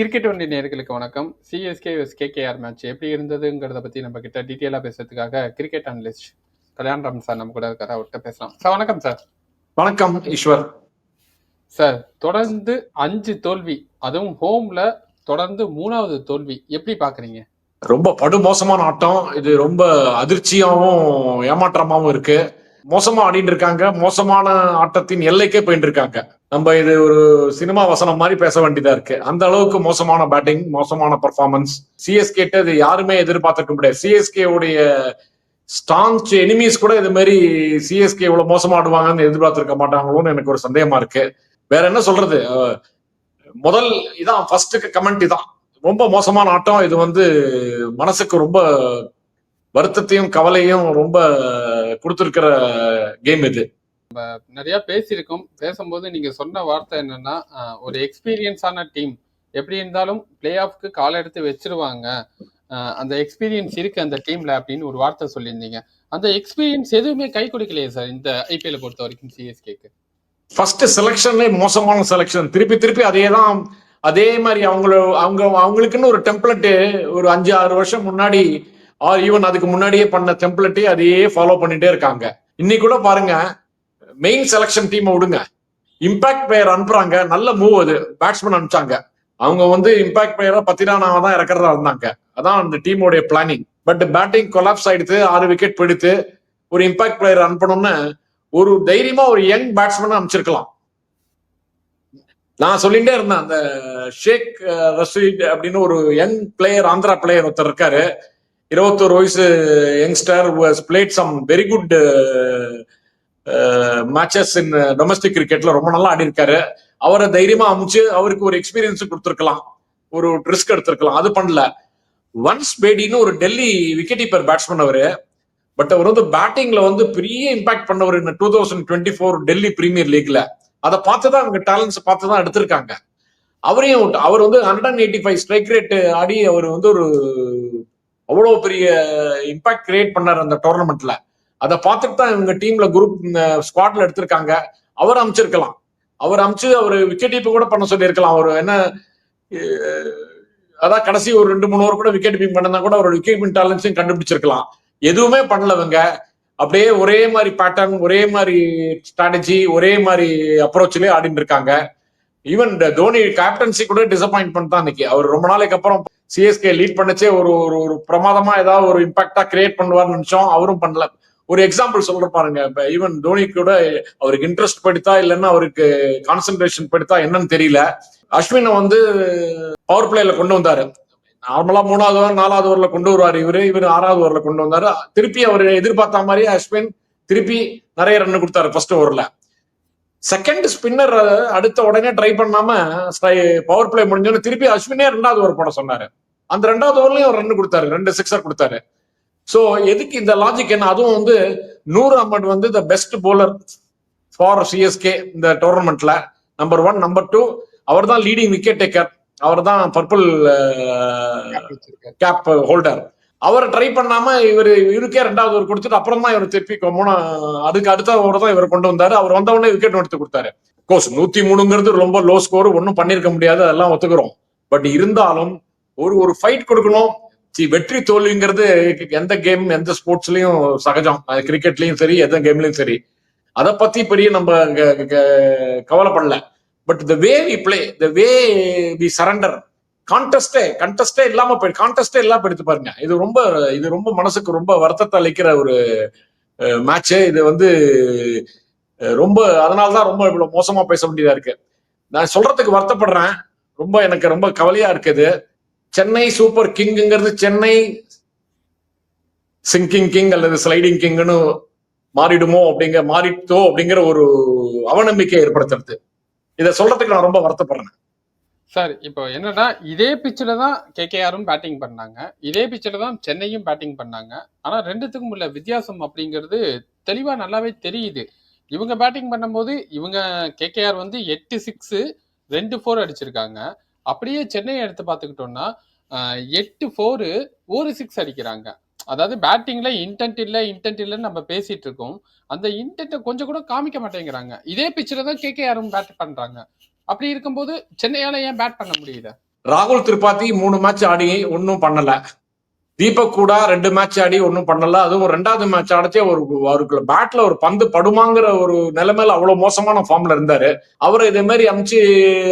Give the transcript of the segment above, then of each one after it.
Cricket வண்டி நேர்களுக்கு வணக்கம். சிஎஸ்கே vs கேகேஆர் மேட்ச் எப்படி இருந்ததுங்கிறத பத்தி நம்ம கிட்ட டீட்டெயிலாக பேசுறதுக்காக கிரிக்கெட் அனலிஸ்ட் கல்யாணராம் சார் நம்ம கூட இருக்காரு. அவர்கிட்ட பேசலாம். சார் வணக்கம் சார் வணக்கம் ஈஸ்வர். சார் தொடர்ந்து அஞ்சு தோல்வி அதுவும் ஹோம்ல தொடர்ந்து மூணாவது தோல்வி. எப்படி பாக்குறீங்க? ரொம்ப படுமோசமான ஆட்டம். இது ரொம்ப அதிர்ச்சியாவும் ஏமாற்றமாவும் இருக்கு. மோசமா ஆடிட்டு இருக்காங்க. மோசமான ஆட்டத்தின் எல்லைக்கே போயிட்டு இருக்காங்க. நம்ம இது ஒரு சினிமா வசனம் மாதிரி பேச வேண்டியதா இருக்கு. அந்த அளவுக்கு மோசமான பேட்டிங் மோசமான பர்ஃபார்மன்ஸ் சிஎஸ்கே இது யாருமே எதிர்பார்த்திருக்க முடியாது. சிஎஸ்கே உடைய ஸ்டான்ச் எனிமீஸ் கூட இது மாதிரி சிஎஸ்கே இவ்வளவு மோசமா ஆடுவாங்கன்னு எதிர்பார்த்திருக்க மாட்டாங்களோன்னு எனக்கு ஒரு சந்தேகமா இருக்கு. வேற என்ன சொல்றது? முதல் இதான் ஃபர்ஸ்ட்டுக்கு கமெண்ட் இதான். ரொம்ப மோசமான ஆட்டம். இது வந்து மனசுக்கு ரொம்ப வருத்தத்தையும் கவலையும் ரொம்ப கொடுத்துருக்கிற கேம் இது. நிறைய பேசியிருக்கோம். பேசும்போது நீங்க சொன்ன வார்த்தை என்னன்னா ஒரு எக்ஸ்பீரியன்ஸான டீம் எப்படி இருந்தாலும் பிளே ஆஃப்க்கு கால் எடுத்து வச்சிருவாங்க. அந்த எக்ஸ்பீரியன்ஸ் இருக்கு அந்த டீம்ல அப்படின்னு ஒரு வார்த்தை சொல்லியிருந்தீங்க. அந்த எக்ஸ்பீரியன்ஸ் எதுவுமே கை கொடுக்கலையே சார் இந்த ஐபிஎல் பொறுத்த வரைக்கும் சிஎஸ்கேக்கு ஃபர்ஸ்ட் செலெக்ஷன்ல மோசமான செலெக்ஷன் திருப்பி திருப்பி அதே தான் அதே மாதிரி அவங்கள அவங்க அவங்களுக்குன்னு ஒரு டெம்ப்ளெட் ஒரு அஞ்சு ஆறு வருஷம் முன்னாடி ஆர் ஈவன் அதுக்கு முன்னாடியே பண்ண டெம்ப்ளெட்டே அதையே ஃபாலோ பண்ணிட்டே இருக்காங்க. இன்னைக்கு கூட பாருங்க மெயின் செலெக்ஷன் டீமை விடுங்க. இம்பாக்ட் பிளேயர் அனுப்புறாங்க நல்ல மூவ் அது. பேட்ஸ்மேன் அனுப்பிச்சாங்க. அவங்க வந்து இம்பாக்ட் பிளேயரா பத்திரானாவை தான் இறக்குறதா இருந்தாங்க. அதான் அந்த டீமோடைய பிளானிங் பட் பேட்டிங் கொலாப்ஸ் ஆயிடுத்து ஆறு விக்கெட் போயிடுத்து ஒரு இம்பாக்ட் பிளேயர் அனுப்பணும்னு ஒரு தைரியமா ஒரு யங் பேட்ஸ்மேன் அனுப்பிச்சிருக்கலாம். நான் சொல்லிட்டே இருந்தேன் அந்த ஷேக் அஹ், ரஷீத் அப்படின்னு ஒரு யங் பிளேயர் ஆந்திரா பிளேயர் ஒருத்தர் இருக்காரு. இருபத்தோரு வயசு youngster played some very good matches in domestic கிரிக்கெட்ல ரொம்ப நல்லா ஆடி இருக்காரு அவரை தைரியமா அமைச்சு அவருக்கு ஒரு எக்ஸ்பீரியன்ஸ் கொடுத்துருக்கலாம். ஒரு ரிஸ்க் எடுத்திருக்கலாம். அது பண்ணல. ஒன்ஸ் பேடின்னு ஒரு டெல்லி விக்கெட் கீப்பர் பேட்ஸ்மேன் அவரு. பட் அவர் வந்து பேட்டிங்ல வந்து பெரிய இம்பாக்ட் பண்ணவர் இந்த two thousand twenty four Delhi premier லீக்ல அதை பார்த்து தான் அவங்க டேலண்ட்ஸ் பார்த்து தான் எடுத்திருக்காங்க. அவரையும் அவர் வந்து hundred and eighty five strike rate ஆடி அவர் வந்து ஒரு அவ்வளோ பெரிய இம்பாக்ட் கிரியேட் பண்ணார் அந்த டோர்னமெண்ட்ல அதை பார்த்துட்டு தான் இவங்க டீம்ல குரூப் ஸ்குவாட்ல எடுத்திருக்காங்க. அவர் அமைச்சிருக்கலாம். அவர் அமைச்சு அவர் விக்கெட் இப்போ கூட பண்ண சொல்லியிருக்கலாம். அவர் என்ன அதான் கடைசி ஒரு ரெண்டு மூணு ஓவர் கூட விக்கெட் கீப்பிங் பண்ணா கூட அவரோட விக்கெட் கீப்பிங் டேலண்ட்ஸையும் கண்டுபிடிச்சிருக்கலாம். எதுவுமே பண்ணலவங்க அப்படியே ஒரே மாதிரி பேட்டர்ன் ஒரே மாதிரி ஸ்ட்ராட்டஜி ஒரே மாதிரி அப்ரோச்லயே ஆடிட்டு இருக்காங்க. ஈவன் தோனி கேப்டன்சி கூட டிசப்பாயின்மெண்ட் தான் இன்னைக்கு அவர் ரொம்ப நாளைக்கு அப்புறம் சிஎஸ்கே லீட் பண்ணச்சே. ஒரு ஒரு ஒரு பிரமாதமா ஏதாவது ஒரு இம்பாக்டா கிரியேட் பண்ணுவார்னு நினைச்சோம். அவரும் பண்ணல. ஒரு எக்ஸாம்பிள் சொல்ற பாருங்க. இப்ப ஈவன் தோனி கூட அவருக்கு இன்ட்ரெஸ்ட் படித்தா இல்லைன்னா அவருக்கு கான்சென்ட்ரேஷன் படித்தா என்னன்னு தெரியல. அஸ்வினை வந்து பவர் பிளேல கொண்டு வந்தாரு. நார்மலா மூணாவது ஓவர் நாலாவது ஓவர்ல கொண்டு வருவார் இவரு. இவர் ஆறாவது ஓவர்ல கொண்டு வந்தாரு. திருப்பி அவர் எதிர்பார்த்த மாதிரி அஸ்வின் திருப்பி நிறைய ரன் கொடுத்தாரு ஃபர்ஸ்ட் ஓவர்ல செகண்ட் ஸ்பின்னர் அடுத்த உடனே ட்ரை பண்ணாம பவர் பிளே முடிஞ்சோன்னு திருப்பி அஸ்வினே ரெண்டாவது ஓவர் போட சொன்னாரு. அந்த ரெண்டாவது ஓவர்லயும் ரன் கொடுத்தாரு ரெண்டு சிக்ஸர் கொடுத்தாரு. சோ எதுக்கு இந்த லாஜிக் என்ன? அதுவும் வந்து நூர் அஹமட் வந்து the best bowler for CSK இந்த டோர்னமெண்ட்ல நம்பர் ஒன் நம்பர் டூ அவர் தான் லீடிங் விக்கெட் டேக்கர் அவர் தான் பர்பிள். கேப் ஹோல்டர் அவர் ட்ரை பண்ணாம இவர் இவருக்கே ரெண்டாவது ஒரு கொடுத்துட்டு அப்புறம் தான் இவர் திருப்பி மூணு அதுக்கு அடுத்த ஓவர் தான் இவர் கொண்டு வந்தாரு. அவர் வந்த உடனே விக்கெட் எடுத்து கொடுத்தாரு. கோர்ஸ் நூத்தி மூணுங்கிறது ரொம்ப லோ ஸ்கோர் ஒன்றும் பண்ணிருக்க முடியாது அதெல்லாம் ஒத்துக்கிறோம். பட் இருந்தாலும் ஒரு ஒரு ஃபைட் கொடுக்கணும். சி, வெற்றி தோல்விங்கிறது எந்த கேம் எந்த ஸ்போர்ட்ஸ்லயும் சகஜம். அது கிரிக்கெட்லயும் சரி எந்த கேம்லயும் சரி. அதை பத்தி பெரிய நம்ம க- கவலைப்படல. But the way we play the way we surrender கான்டெஸ்டே கண்டெஸ்டே இல்லாம போய் கான்டெஸ்டே இல்லாம எடுத்து பாருங்க. இது ரொம்ப இது ரொம்ப மனசுக்கு ரொம்ப வருத்தத்தை அளிக்கிற ஒரு மேட்ச்சு இது வந்து ரொம்ப அதனால தான் ரொம்ப இவ்வளவு மோசமா பேச வேண்டியதா இருக்கு. நான் சொல்றதுக்கு வருத்தப்படுறேன். ரொம்ப எனக்கு ரொம்ப கவலையா இருக்குது சென்னை சூப்பர் கிங்குங்கிறது சென்னை சிங்கிங் கிங் அல்லது ஸ்லைடிங் கிங்னு மாறிடுமோ அப்படிங்கிற மாறிட்டோ அப்படிங்கிற ஒரு அவநம்பிக்கை ஏற்படுத்துறது. இதை சொல்றதுக்கு நான் ரொம்ப வருத்தப்படுறேன். சார் இப்போ என்னன்னா இதே பிச்சில் தான் கேகேஆரும் பேட்டிங் பண்ணாங்க. இதே பிச்சில் தான் சென்னையும் பேட்டிங் பண்ணாங்க. ஆனால் ரெண்டுத்துக்கும் உள்ள வித்தியாசம் அப்படிங்கிறது தெளிவாக நல்லாவே தெரியுது. இவங்க பேட்டிங் பண்ணும்போது இவங்க கேகேஆர் வந்து எட்டு சிக்ஸு ரெண்டு ஃபோர் அடிச்சிருக்காங்க. அப்படியே சென்னையை எடுத்து பார்த்துக்கிட்டோம்னா எட்டு ஃபோரு ஒரு சிக்ஸ் அடிக்கிறாங்க. அதாவது பேட்டிங்ல இன்டென்ட் இல்லை இன்டென்ட் இல்லைன்னு நம்ம பேசிட்டு இருக்கோம். அந்த இன்டென்ட்டை கொஞ்சம் கூட காமிக்க மாட்டேங்கிறாங்க. இதே பிச்சில் தான் கேகேஆரும் பேட் பண்ணுறாங்க அப்படி இருக்கும்போது சென்னையால ஏன் பேட் பண்ண முடியல? ராகுல் திரிபாதி மூணு மேட்ச் ஆடி ஒன்றும் பண்ணல. தீபக் கூட ரெண்டு மேட்ச் ஆடி ஒன்றும் பண்ணல. அதுவும் ரெண்டாவது மேட்ச் ஆடிச்சே ஒரு அவருக்கு பேட்ல ஒரு பந்து படுமாங்கிற ஒரு நிலைமையில அவ்வளவு மோசமான ஃபார்ம்ல இருந்தாரு. அவர் இதே மாதிரி அமிச்சு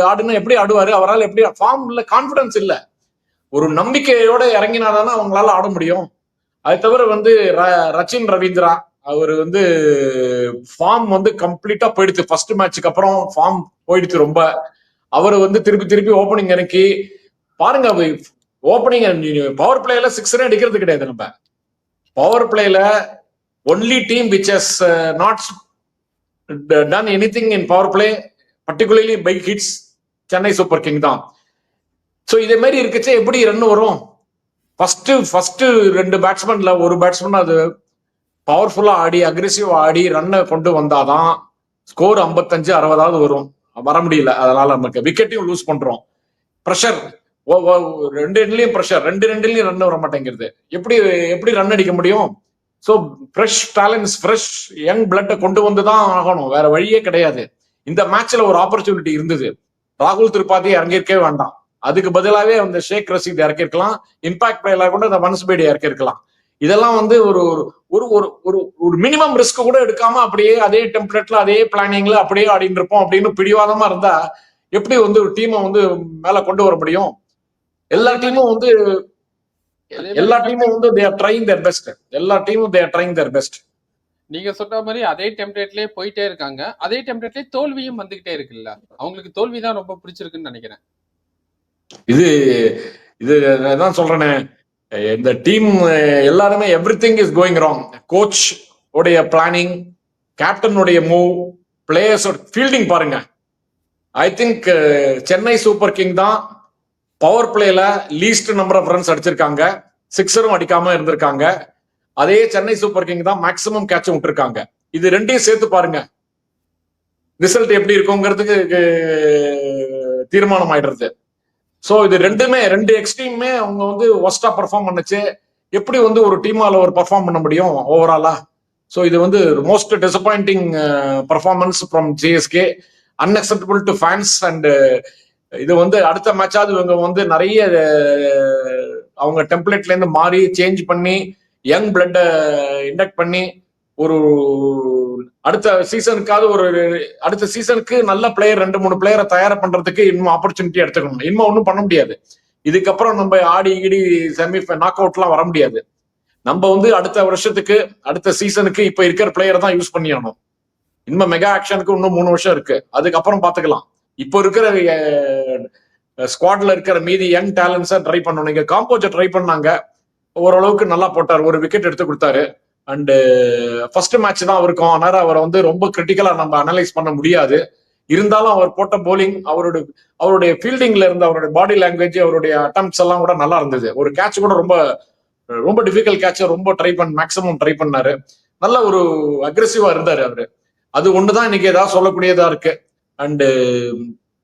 ஆடுனா எப்படி ஆடுவாரு? அவரால் எப்படி ஃபார்ம் இல்ல கான்பிடன்ஸ் இல்ல. ஒரு நம்பிக்கையோட இறங்கினாதானே அவங்களால ஆட முடியும். அது தவிர வந்து ர- ரச்சின் ரவீந்திரா அவர் வந்து ஃபார்ம் வந்து கம்ப்ளீட்டா போயிடுச்சு. ஃபர்ஸ்ட் மேட்ச்சுக்கு அப்புறம் ஃபார்ம் போயிடுச்சு ரொம்ப. அவர் வந்து திருப்பி திருப்பி ஓப்பனிங் இறக்கி பாருங்க ஓப்பனிங் பவர் பிளேல சிக்ஸரே அடிக்கிறது கிடையாது நம்ம. பவர் பிளேல only team which has not done anything in power play particularly by hits Chennai super king தான். ஸோ இதே மாதிரி இருக்குச்சே எப்படி ரன் வரும்? ஃபர்ஸ்ட் ஃபர்ஸ்ட் ரெண்டு பேட்ஸ்மேன்ல ஒரு பேட்ஸ்மேன் அது பவர்ஃபுல்லா ஆடி அக்ரெசிவ் ஆடி ரன்னை கொண்டு வந்தாதான் ஸ்கோர் ஐம்பத்தஞ்சு அறுபதாவது வரும். வர முடியல. அதனால நமக்கு விக்கெட்டையும் லூஸ் பண்றோம். ப்ரெஷர் ரெண்டு ரெண்டுலயும் ப்ரெஷர் ரெண்டு ரெண்டுலயும் ரன் வர மாட்டேங்கிறது எப்படி எப்படி ரன் அடிக்க முடியும்? So fresh talents fresh young பிளட்டை கொண்டு வந்து தான் ஆகணும். வேற வழியே கிடையாது. இந்த மேட்ச்ல ஒரு ஆப்பர்ச்சுனிட்டி இருந்தது. ராகுல் திரிபாதி இறங்கியிருக்கவே வேண்டாம். அதுக்கு பதிலாகவே அந்த ஷேக் ரசீத் இறக்கிருக்கலாம் இம்பாக்ட் பிளேயர்ல கூட இந்த பேடி இறக்கிருக்கலாம் இதெல்லாம் வந்து ஒரு ஒரு ஒரு ஒரு ஒரு மினிமம் ரிஸ்க் கூட எடுக்காம அப்படியே அதே டெம்ப்ளேட்ல அதே பிளானிங்ல அப்படியே ஆடிட்டு இருப்போம் அப்படின்னு பிடிவாதமா இருந்தா எப்படி வந்து ஒரு டீமை வந்து மேல கொண்டு வர முடியும்? எல்லா டீமும் வந்து எல்லா டீமும் வந்து they are trying their best எல்லா டீமும் they are trying their best நீங்க சொன்ன மாதிரி அதே டெம்ப்ளேட்லயே போயிட்டே இருக்காங்க. அதே டெம்ப்ளேட்லயே தோல்வியும் வந்துகிட்டே இருக்குல்ல. அவங்களுக்கு தோல்வி தான் ரொம்ப பிடிச்சிருக்குன்னு நினைக்கிறேன். இது இது நான் சொல்றேனே. இந்த டீம் எல்லாருமே everything is going wrong coach உடைய பிளானிங் கேப்டனுடைய மூவ் பிளேயர்ஸ் ஃபீல்டிங் பாருங்க I think Chennai super king தான் பவர் பிளேல லீஸ்ட் நம்பர் ஆஃப் ரன்ஸ் அடிச்சிருக்காங்க. சிக்ஸரும் அடிக்காம இருந்திருக்காங்க. அதே சென்னை சூப்பர் கிங் தான் மேக்சிமம் கேட்சும் விட்டுருக்காங்க. இது ரெண்டையும் சேர்த்து பாருங்க. ரிசல்ட் எப்படி இருக்குங்கிறதுக்கு தீர்மானம் ஆயிடுறது ஸோ இது ரெண்டுமே ரெண்டு எக்ஸ்ட்ரீமுமே அவங்க வந்து ஒஸ்டா பெர்ஃபார்ம் பண்ணுச்சு. எப்படி வந்து ஒரு டீமால ஒரு பெர்ஃபார்ம் பண்ண முடியும் ஓவராலா ஸோ இது வந்து most disappointing performance from CSK unacceptable to fans and இது வந்து அடுத்த மேட்சாவது இவங்க வந்து நிறைய அவங்க டெம்ப்ளேட்ல இருந்து மாறி சேஞ்ச் பண்ணி யங் பிளட்டை இண்டக்ட் பண்ணி ஒரு அடுத்த சீசனுக்காவது ஒரு அடுத்த சீசனுக்கு நல்ல பிளேயர் ரெண்டு மூணு பிளேயரை தயார் பண்றதுக்கு இன்னும் ஆப்பர்ச்சுனிட்டி எடுத்துக்கணும். இன்னும் ஒன்றும் பண்ண முடியாது. இதுக்கப்புறம் நம்ம ஆடி இடி செமி நாக் அவுட்லாம் வர முடியாது. நம்ம வந்து அடுத்த வருஷத்துக்கு அடுத்த சீசனுக்கு இப்ப இருக்கிற பிளேயரை தான் யூஸ் பண்ணியாகணும். இன்னும் மெகா ஆக்ஷனுக்கு இன்னும் மூணு வருஷம் இருக்கு. அதுக்கப்புறம் பாத்துக்கலாம். இப்போ இருக்கிற ஸ்குவாட்ல இருக்கிற மீதி யங் டேலண்ட்ஸை ட்ரை பண்ணணும். இங்க காம்போஜை ட்ரை பண்ணாங்க. ஓரளவுக்கு நல்லா போட்டார். ஒரு விக்கெட் எடுத்து கொடுத்தாரு. அண்டு ஃபர்ஸ்ட் மேட்ச் தான் அவருக்கும் அதனால அவரை வந்து ரொம்ப கிரிட்டிக்கலா நம்ம அனலைஸ் பண்ண முடியாது. இருந்தாலும் அவர் போட்ட போலிங் அவருடைய அவருடைய ஃபீல்டிங்ல இருந்த அவருடைய பாடி லாங்குவேஜ் அவருடைய அட்டம்ஸ் எல்லாம் கூட நல்லா இருந்தது. ஒரு கேட்ச் கூட ரொம்ப ரொம்ப டிஃபிகல்ட் கேட்சை ரொம்ப ட்ரை பண்ண மேக்ஸிமம் ட்ரை பண்ணாரு. நல்ல ஒரு அக்ரெசிவா இருந்தாரு அவரு. அது ஒண்ணுதான் இன்னைக்கு ஏதாவது சொல்லக்கூடியதா இருக்கு. அண்டு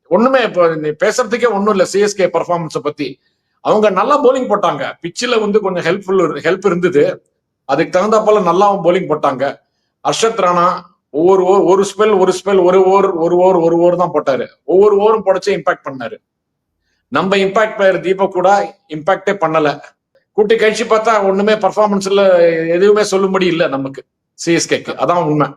ஒண்ணுமே இப்போ பேசுறதுக்கே ஒன்றும் இல்லை. சிஎஸ்கே பர்ஃபார்மன்ஸை பத்தி. அவங்க நல்லா போலிங் போட்டாங்க. பிச்சில் வந்து கொஞ்சம் ஹெல்ப்ஃபுல் ஹெல்ப் இருந்தது. அதுக்கு தகுந்த போல நல்லாவும் போலிங் போட்டாங்க. அர்ஷத் ராணா ஒவ்வொரு ஓவர் ஒரு ஸ்பெல் ஒரு ஸ்பெல் ஒரு ஓவர் ஒரு ஓவர் ஒரு ஓவர் தான் போட்டாரு. ஒவ்வொரு ஓவரும் போடச்சு இம்பாக்ட் பண்ணாரு. நம்ம இம்பாக்ட் பிளேயர் தீபக் கூட இம்பாக்டே பண்ணல. கூட்டி கழிச்சு பார்த்தா ஒண்ணுமே பர்ஃபார்மன்ஸ்ல எதுவுமே சொல்லும்படி இல்லை நமக்கு. சிஎஸ்கேக்கு அதான் உண்மை.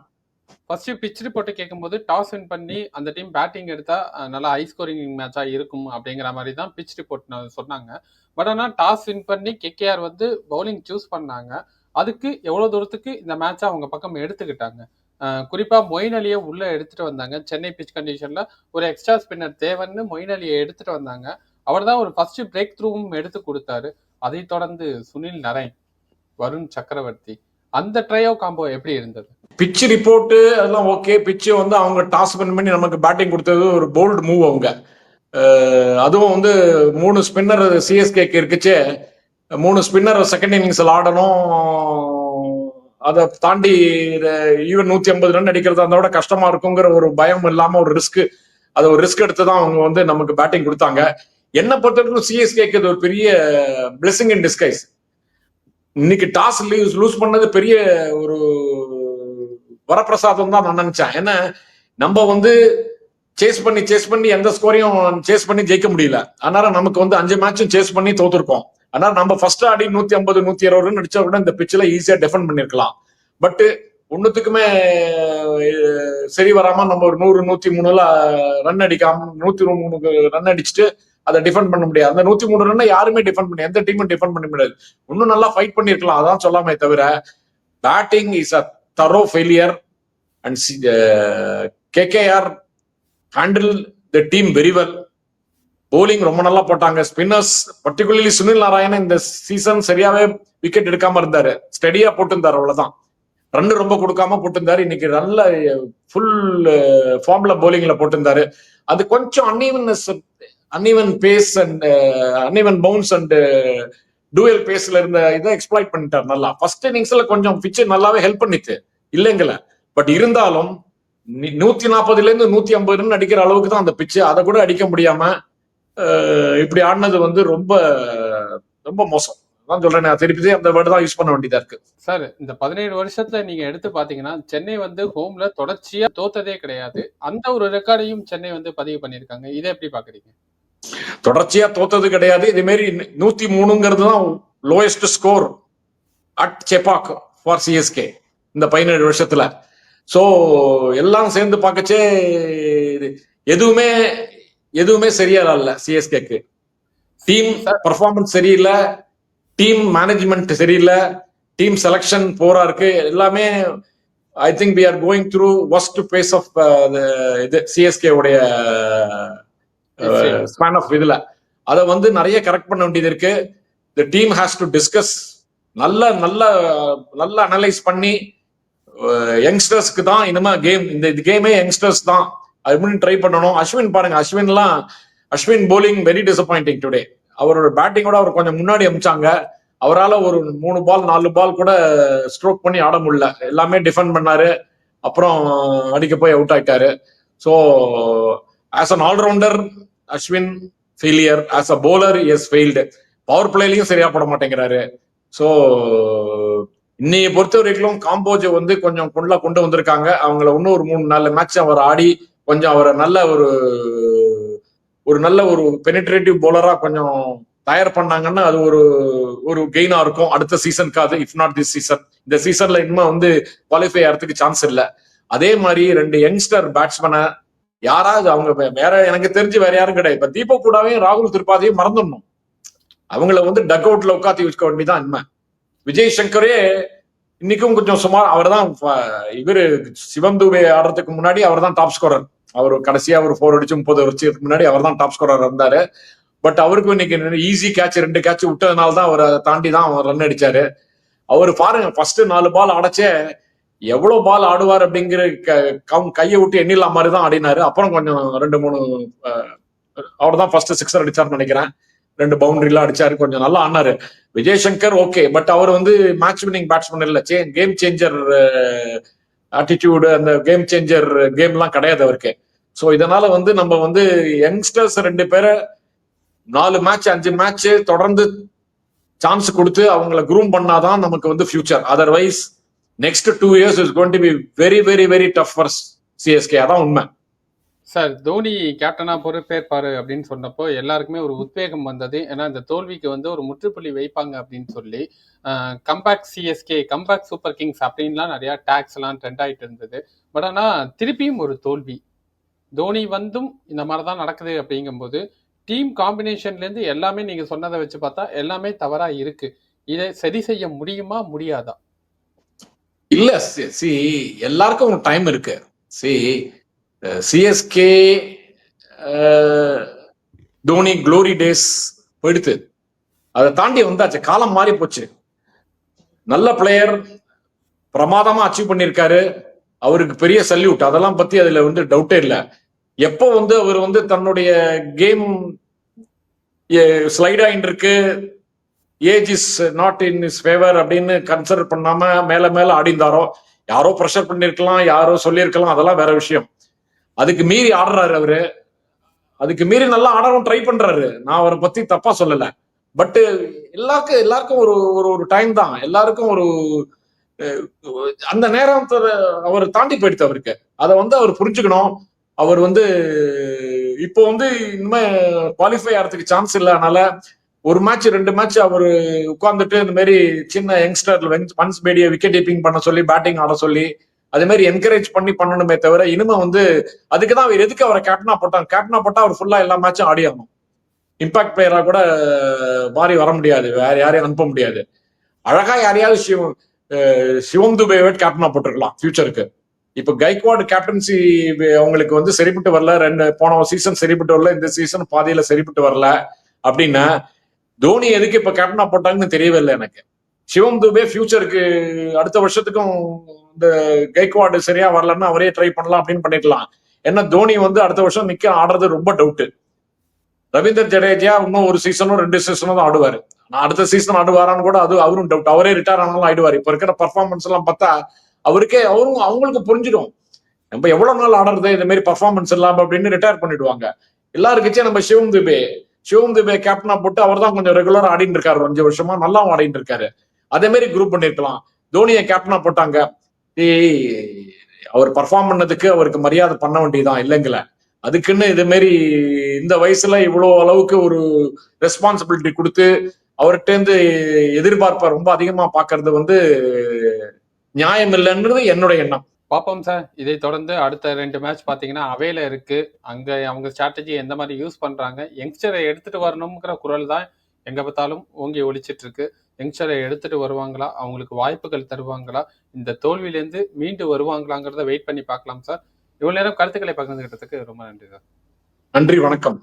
ஃபர்ஸ்ட் பிச் ரிப்போர்ட் கேட்கும்போது டாஸ் வின் பண்ணி அந்த டீம் பேட்டிங் எடுத்தா நல்லா ஹை ஸ்கோரிங் மேட்சா இருக்கும் அப்படிங்கிற மாதிரி தான் பிச் ரிப்போர்ட் சொன்னாங்க. பட் ஆனால் டாஸ் வின் பண்ணி கேகேஆர் வந்து பவுலிங் சூஸ் பண்ணாங்க. அதுக்கு எவ்வளவு தூரத்துக்கு இந்த மேட்சை அவங்க பக்கம் எடுத்துக்கிட்டாங்க? குறிப்பா மொயின் அலியை உள்ள எடுத்துட்டு வந்தாங்க. சென்னை பிச் கண்டிஷன்ல ஒரு எக்ஸ்ட்ரா ஸ்பின்னர் தேவன்னு மொயின் அலியை எடுத்துட்டு வந்தாங்க. அவர் தான் ஒரு ஃபர்ஸ்ட் பிரேக் த்ரூவும் எடுத்து கொடுத்தாரு. அதை தொடர்ந்து சுனில் நரேன் வருண் சக்கரவர்த்தி அந்த ட்ரையோ காம்போ எப்படி இருந்தது? பிச்சு ரிப்போர்ட் அதெல்லாம் ஓகே பிச்சு வந்து அவங்க டாஸ் பண்ணி நமக்கு பேட்டிங் கொடுத்தது ஒரு போல்டு மூவ் அவங்க. அதுவும் வந்து மூணு ஸ்பின்னர் சிஎஸ்கேக்கு இருக்குச்சே. மூணு ஸ்பின்னர் செகண்ட் இன்னிங்ஸில் ஆடணும். அதை தாண்டி ஈவன் நூத்தி ஐம்பது ரன் அடிக்கிறது அந்த விட கஷ்டமா இருக்குங்கிற ஒரு பயம் இல்லாம ஒரு ரிஸ்க் அதை ஒரு ரிஸ்க் எடுத்து தான் அவங்க வந்து நமக்கு பேட்டிங் கொடுத்தாங்க. என்ன பொறுத்தவரைக்கும் சிஎஸ்கேக்கு இது ஒரு பெரிய பிளெஸிங் இன் டிஸ்கைஸ் இன்னைக்கு டாஸ் லூஸ் லூஸ் பண்ணது பெரிய ஒரு வரப்பிரசாதம் தான் நான் நினைச்சேன். ஏன்னா நம்ம வந்து சேஸ் பண்ணி சேஸ் பண்ணி எந்த ஸ்கோரையும் சேஸ் பண்ணி ஜெயிக்க முடியல. அதனால நமக்கு வந்து அஞ்சு மேட்சும் சேஸ் பண்ணி தோத்துருக்கோம். ஆனா நம்ம ஃபர்ஸ்ட் ஆடி நூத்தி ஐம்பது நூத்தி இருபது நடிச்சா கூட இந்த பிச்சில் ஈஸியா டிஃபெண்ட் பண்ணிருக்கலாம். பட் ஒன்னுத்துக்குமே சரி வராம நம்ம ஒரு நூறு நூத்தி மூணுல ரன் அடிக்காம நூத்தி மூணு ரன் அடிச்சுட்டு அதை டிஃபெண்ட் பண்ண முடியாது. அந்த நூத்தி மூணு ரன் யாருமே டிஃபெண்ட் பண்ணி எந்த டீமும் டிஃபெண்ட் பண்ண முடியாது. இன்னும் நல்லா ஃபைட் பண்ணிருக்கலாம். அதான் சொல்லாமே தவிர batting is a thorough failure and KKR handle the team very well bowling ரொம்ப நல்லா போட்டாங்க. ஸ்பின்னர்ஸ் பர்டிகுலர்லி சுனில் நாராயணன் இந்த சீசன் சரியாவே விக்கெட் எடுக்காம இருந்தாரு. ஸ்டெடியா போட்டிருந்தாரு அவ்வளவுதான். ரன் ரொம்ப கொடுக்காம போட்டிருந்தாரு. இன்னைக்கு நல்ல ஃபுல் ஃபார்ம்ல போலிங்ல போட்டிருந்தாரு. அது கொஞ்சம் unevenness uneven pace and uneven bounce and dual பேஸ்ல இருந்த இதை எக்ஸ்பிளைட் பண்ணிட்டார் நல்லா. ஃபர்ஸ்ட் இன்னிங்ஸ்ல கொஞ்சம் பிச்சு நல்லாவே ஹெல்ப் பண்ணிச்சு. இல்லைங்கள. பட் இருந்தாலும் நூத்தி நாற்பதுல இருந்து நூத்தி ஐம்பது ரன் அடிக்கிற அளவுக்கு தான் அந்த பிச்சு அதை கூட அடிக்க முடியாம இப்படி ஆடினது வந்து ரொம்ப ரொம்ப மோசம். அதான் சொல்றேன் நான் திருப்பி அந்த வேர்டு தான் யூஸ் பண்ண வேண்டியதா இருக்கு. சார் இந்த பதினேழு வருஷத்துல நீங்க எடுத்து பாத்தீங்கன்னா சென்னை வந்து ஹோம்ல தொடர்ச்சியா தோத்ததே கிடையாது. அந்த ஒரு ரெக்கார்டையும் சென்னை வந்து பதிவு பண்ணிருக்காங்க இதை எப்படி பாக்குறீங்க? தொடர்ச்சியா தோத்தது கிடையாது. இதே மாதிரி நூத்தி மூணுங்கிறது தான் lowest score at Chepauk for CSK இந்த பதினேழு வருஷத்துல. சோ எல்லாம் சேர்ந்து பார்க்கச்சே இது எதுவுமே எதுவுமே சரியா இல்ல சிஎஸ்கேக்கு டீம் பர்ஃபார்மன்ஸ் சரியில்லை டீம் மேனேஜ்மெண்ட் சரியில்லை டீம் செலக்ஷன் போரா இருக்கு. எல்லாமே I think we are going through worst phase of இது சிஎஸ்கே உடைய ஸ்பேன் ஆஃப் இதுல. அதை வந்து நிறைய கரெக்ட் பண்ண வேண்டியது இருக்கு. The team has to discuss நல்ல நல்ல நல்ல அனலைஸ் பண்ணி யங்ஸ்டர்ஸ்க்கு தான் இனிமே கேம் இந்த இது கேமே யங்ஸ்டர்ஸ் தான். அப்படின்னு ட்ரை பண்ணணும். அஸ்வின் பாருங்க அஸ்வின்லாம் Ashwin bowling very disappointing today அவரோட பேட்டிங்கோட அவர் கொஞ்சம் முன்னாடி அமிச்சாங்க. அவரால் ஒரு மூணு பால் நாலு பால் கூட ஸ்ட்ரோக் பண்ணி ஆட முடியல. எல்லாமே டிஃபெண்ட் பண்ணாரு. அப்புறம் அடிக்க போய் அவுட் ஆயிட்டாரு. So as an allrounder Ashwin failure as a bowler is failed power பிளேலையும் சரியா போட மாட்டேங்கிறாரு. ஸோ இன்னையை பொறுத்த வரைக்கும் காம்போஜை வந்து கொஞ்சம் கொண்டா கொண்டு வந்திருக்காங்க. அவங்கள இன்னும் ஒரு மூணு நாலு மேட்ச் அவர் ஆடி கொஞ்சம் அவரை நல்ல ஒரு ஒரு நல்ல ஒரு பெனிட்ரேட்டிவ் போலரா கொஞ்சம் தயார் பண்ணாங்கன்னா அது ஒரு ஒரு கெயினா இருக்கும் அடுத்த சீசனுக்காது இஃப் நாட் திஸ் சீசன் இந்த சீசன்ல இனிமே வந்து குவாலிஃபை ஆகிறதுக்கு சான்ஸ் இல்லை. அதே மாதிரி ரெண்டு யங்ஸ்டர் பேட்ஸ்மேனை யாராவது அவங்க வேற எனக்கு தெரிஞ்சு வேற யாரும் கிடையாது. இப்ப தீபக் கூடாவையும் ராகுல் திரிபாதியும் மறந்துடணும். அவங்கள வந்து டக் அவுட்ல உட்காத்தி வச்சுக்க வேண்டியதான் உண்மை விஜய் சங்கரே இன்னைக்கும் கொஞ்சம் சுமார் அவர் தான் இவரு சிவம் தூபே ஆடுறதுக்கு முன்னாடி அவர் தான் டாப் ஸ்கோரர் அவர் கடைசியா ஒரு ஃபோர் அடிச்சு முப்பது வருஷத்துக்கு முன்னாடி அவர் தான் டாப் ஸ்கோரர் இருந்தாரு. பட் அவருக்கும் இன்னைக்கு ஈஸி கேட்ச் ரெண்டு கேட்ச் விட்டதுனால தான் அவரை தாண்டி தான் அவர் ரன் அடிச்சாரு. அவர் பாருங்க ஃபர்ஸ்ட் நாலு பால் அடைச்சே எவ்வளவு பால் ஆடுவார் அப்படிங்கிற க- கம்- கையை விட்டு எண்ணிலாம் மாதிரி தான் ஆடினாரு. அப்புறம் கொஞ்சம் ரெண்டு மூணு அவர் தான் ஃபர்ஸ்ட் சிக்ஸர் அடிச்சாருன்னு நினைக்கிறேன். ரெண்டு பவுண்டரிலாம் அடிச்சாரு கொஞ்சம் நல்லா ஆனாரு விஜய் சங்கர் ஓகே பட் அவர் வந்து மேட்ச் வின்னிங் பேட்ஸ்மேன் இல்ல. கேம் சேஞ்சர் ஆட்டிடியூடு அந்த கேம் சேஞ்சர் கேம்லாம் கிடையாது அவருக்கு. ஸோ இதனால வந்து நம்ம வந்து யங்ஸ்டர்ஸ் ரெண்டு பேரை நாலு மேட்ச் அஞ்சு மேட்ச் தொடர்ந்து சான்ஸ் கொடுத்து அவங்கள குரூம் பண்ணாதான் நமக்கு வந்து future otherwise next two years is going to be very very very tough for CSK அதான் உண்மை. சார் தோனி கேப்டனா பொறுப்பேற்பாரு அப்படின்னு சொன்னப்போ எல்லாருக்குமே ஒரு உத்வேகம் வந்தது. ஏன்னா இந்த தோல்விக்கு வந்து ஒரு முற்றுப்புள்ளி வைப்பாங்க அப்படின்னு சொல்லி comeback CSK comeback super kings அப்படின்லாம் நிறைய டேக்ஸ் எல்லாம் ட்ரெண்ட் ஆயிட்டு இருந்தது. பட் ஆனா திருப்பியும் ஒரு தோல்வி. தோனி வந்தும் இந்த மாதிரி தான் நடக்குது அப்படிங்கும்போது டீம் காம்பினேஷன்ல இருந்து எல்லாமே நீங்க சொன்னதை வச்சு பார்த்தா எல்லாமே தவறா இருக்கு. இதை சரி செய்ய முடியுமா முடியாதா? இல்ல சி எல்லாருக்கும் ஒரு டைம் இருக்கு. C CSK Dhoni glory days போயிடுத்து அதை தாண்டி வந்தாச்சு. காலம் மாறி போச்சு. நல்ல பிளேயர் பிரமாதமா அச்சீவ் பண்ணியிருக்காரு. அவருக்கு பெரிய சல்யூட் அதெல்லாம் பத்தி அதுல வந்து டவுட்டே இல்லை. எப்போ வந்து அவர் வந்து தன்னுடைய கேம் ஸ்லைட் ஆயிட்டு இருக்கு. Age is not in is favour அப்படின்னு கன்சிடர் பண்ணாம மேல மேல ஆடிந்தாரோ யாரோ ப்ரெஷர் பண்ணிருக்கலாம் யாரோ சொல்லியிருக்கலாம் அதெல்லாம் வேற விஷயம். அதுக்கு மீறி ஆடுறாரு அவரு. அதுக்கு மீறி நல்லா ஆடவும் ட்ரை பண்றாரு. நான் அவரை பத்தி தப்பா சொல்லல. பட்டு எல்லாருக்கும் எல்லாருக்கும் ஒரு ஒரு ஒரு டைம் தான். எல்லாருக்கும் ஒரு அந்த நேரம் அவர் தாண்டி போயிடுச்சு அவருக்கு. அதை வந்து அவர் புரிஞ்சுக்கணும். அவர் வந்து இப்போ வந்து இனிமே குவாலிஃபை ஆகிறதுக்கு சான்ஸ் இல்லை. அதனால ஒரு மேட்ச் ரெண்டு மேட்ச் அவர் உட்காந்துட்டு இந்த மாதிரி சின்ன யங்ஸ்டர் ஒன்ஸ் பேடியை விக்கெட் கீப்பிங் பண்ண சொல்லி பேட்டிங் ஆட சொல்லி அதே மாதிரி என்கரேஜ் பண்ணி பண்ணணுமே தவிர இனிமே வந்து அதுக்கு தான் அவர் எதுக்கு அவரை கேப்டனா போட்டாங்க? கேப்டனா போட்டா அவர் ஃபுல்லா எல்லா மேட்சும் ஆடி ஆகணும் இம்பாக்ட் பிளேயரா கூட மாறி வர முடியாது. வேற யாரையும் அனுப்ப முடியாது. அழகா யாரையாவது சிவம் சிவம் துபே கேப்டனா போட்டிருக்கலாம் ஃபியூச்சருக்கு இப்ப கைக்வாட் கேப்டன்சி அவங்களுக்கு வந்து சரிப்பட்டு வரல. ரெண்டு போன சீசன் சரிப்பட்டு வரல. இந்த சீசன் பாதியில சரிப்பட்டு வரல. அப்படின்னா தோனி எதுக்கு இப்ப கேப்டனா போட்டாங்கன்னு தெரியவே இல்லை எனக்கு. சிவம் துபே ஃபியூச்சருக்கு அடுத்த வருஷத்துக்கும் இந்த கைக்வாடு சரியா வரலன்னா அவரே ட்ரை பண்ணலாம் அப்படின்னு பண்ணிக்கலாம் ஏன்னா தோனி வந்து அடுத்த வருஷம் நிக்க ஆடுறது ரொம்ப டவுட் ரவீந்தர் ஜடேஜா இன்னும் ஒரு சீசனும் ரெண்டு சீசனும் தான் ஆடுவாரு. நான் அடுத்த சீசன் ஆடுவாரான்னு கூட அது அவரும் டவுட் அவரே ரிட்டையர் ஆனாலும் ஆயிடுவார். இப்ப இருக்கிற பர்ஃபார்மன்ஸ் எல்லாம் பார்த்தா அவருக்கே அவரும் அவங்களுக்கு புரிஞ்சிடும். நம்ம எவ்வளவு நாள் ஆடுறது இந்த மாதிரி பர்ஃபார்மன்ஸ் இல்லாம அப்படின்னு ரிட்டையர் பண்ணிடுவாங்க. எல்லாருக்குச்சே நம்ம சிவம் துபே சிவம் துபே கேப்டனா போட்டு அவர் தான் கொஞ்சம் ரெகுலரா ஆடிட்டு இருக்காரு. அஞ்சு வருஷமா நல்லாவும் ஆடிட்டு இருக்காரு. அதே மாதிரி குரூப் பண்ணிருக்கலாம். தோனியை கேப்டனா போட்டாங்க. அவர் பர்ஃபார்ம் பண்ணதுக்கு அவருக்கு மரியாதை பண்ண வேண்டியதான் இல்லைங்கள? அதுக்குன்னு இது மாரி இந்த வயசுல இவ்வளோ அளவுக்கு ஒரு ரெஸ்பான்சிபிலிட்டி கொடுத்து அவர்கிட்ட இருந்து எதிர்பார்ப்பை ரொம்ப அதிகமா பாக்குறது வந்து நியாயம் இல்லைன்றது என்னோட எண்ணம். பார்ப்போம் சார். இதை தொடர்ந்து அடுத்த ரெண்டு மேட்ச் பார்த்தீங்கன்னா அவையில இருக்கு. அங்க அவங்க ஸ்ட்ராட்டஜி எந்த மாதிரி யூஸ் பண்றாங்க யங்ஸ்டரை எடுத்துட்டு வரணுங்கிற குரல் தான் எங்க பார்த்தாலும் ஓங்கி ஒழிச்சிட்டு இருக்கு. யங்ஸ்டரை எடுத்துட்டு வருவாங்களா? அவங்களுக்கு வாய்ப்புகள் தருவாங்களா? இந்த தோல்வியிலேருந்து மீண்டு வருவாங்களாங்கிறத வெயிட் பண்ணி பார்க்கலாம் சார் இவ்வளவு நேரம் கருத்துக்களை பகிர்ந்துகிட்டதுக்கு ரொம்ப நன்றி சார் நன்றி வணக்கம்.